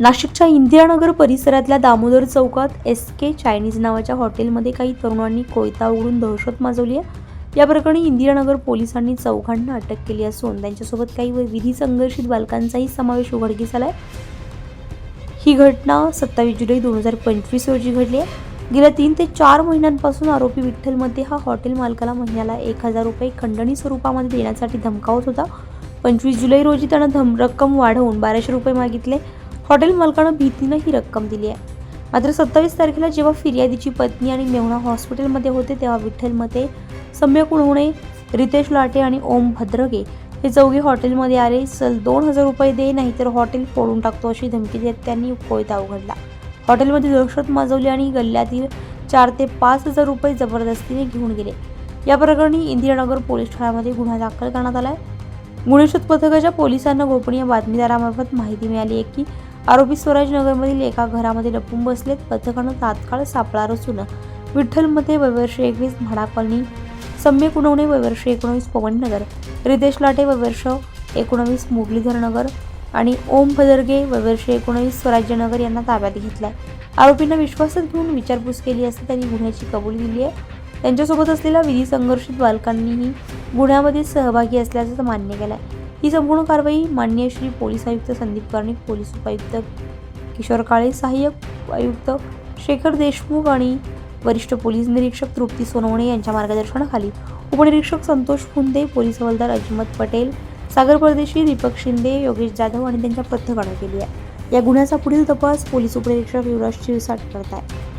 नाशिकच्या इंदिरानगर परिसरातल्या दामोदर चौकात एस के चायनीज नावाच्या हॉटेलमध्ये काही तरुणांनी कोयता उघडून दहशत माजवली आहे. या प्रकरणी इंदिरानगर पोलिसांनी चौघांना अटक केली असून त्यांच्यासोबत काही विधी संघर्षित बालकांचाही समावेश उघडकीस आलाय. ही घटना सत्तावीस जुलै दोन हजार पंचवीस रोजी घडली आहे. गेल्या तीन ते चार महिन्यांपासून आरोपी विठ्ठलमध्ये हा हॉटेल मालकाला महिन्याला एक हजार रुपये खंडणी स्वरूपामध्ये देण्यासाठी धमकावत होता. पंचवीस जुलै रोजी त्यानं धम रक्कम वाढवून बाराशे रुपये मागितले. हॉटेल मालकानं भीतीनं ही रक्कम दिली आहे. मात्र सत्तावीस तारखेला जेव्हा फिर्यादीची पत्नी आणि मेहुणा हॉस्पिटलमध्ये होते तेव्हा विठ्ठलमध्ये सम्यक उणवणे रितेश लाटे आणि ओम भद्रगे हे चौघे हॉटेलमध्ये आले. चल दोन हजार रुपये दे नाहीतर हॉटेल फोडून टाकतो अशी धमकी देत त्यांनी कोयता उघडला हॉटेलमध्ये दहशत माजवली आणि गल्ल्यातील चार ते पाच हजार रुपये जबरदस्तीने घेऊन गेले. या प्रकरणी इंदिरानगर पोलीस ठाण्यामध्ये गुन्हा दाखल करण्यात आला आहे गुन्हेशोध पथकाच्या पोलिसांना गोपनीय बातमीदारामार्फत माहिती मिळाली आहे की आरोपी स्वराजनगरमधील एका घरामध्ये लपून बसलेत. पथकानं तात्काळ सापळा रचून विठ्ठलमध्ये वयवर्ष एकवीस म्हाडा कॉलनी सम्यक उणवणे वयवर्ष एकोणवीस पवननगर रितेश लाटे वयवर्ष एकोणवीस मुरलीधरनगर आणि ओम भदरगे वयवर्ष एकोणवीस स्वराज्यनगर यांना ताब्यात घेतलाय. आरोपींना विश्वासात घेऊन विचारपूस केली असता त्यांनी गुन्ह्याची कबुली दिली आहे. त्यांच्यासोबत असलेल्या विधी संघर्षित बालकांनीही गुन्ह्यामध्ये सहभागी असल्याचं मान्य केलं आहे ही संपूर्ण कारवाई माननीय श्री पोलीस आयुक्त संदीप कर्णिक पोलीस उपायुक्त किशोर काळे सहाय्यक आयुक्त शेखर देशमुख आणि वरिष्ठ पोलीस निरीक्षक तृप्ती सोनवणे यांच्या मार्गदर्शनाखाली उपनिरीक्षक संतोष फुंदे पोलीस हवालदार अजिमत पटेल सागर परदेशी दीपक शिंदे योगेश जाधव आणि त्यांच्या पथकानं केली आहे. या गुन्ह्याचा पुढील तपास पोलीस उपनिरीक्षक युवराज शिरसाट करत आहे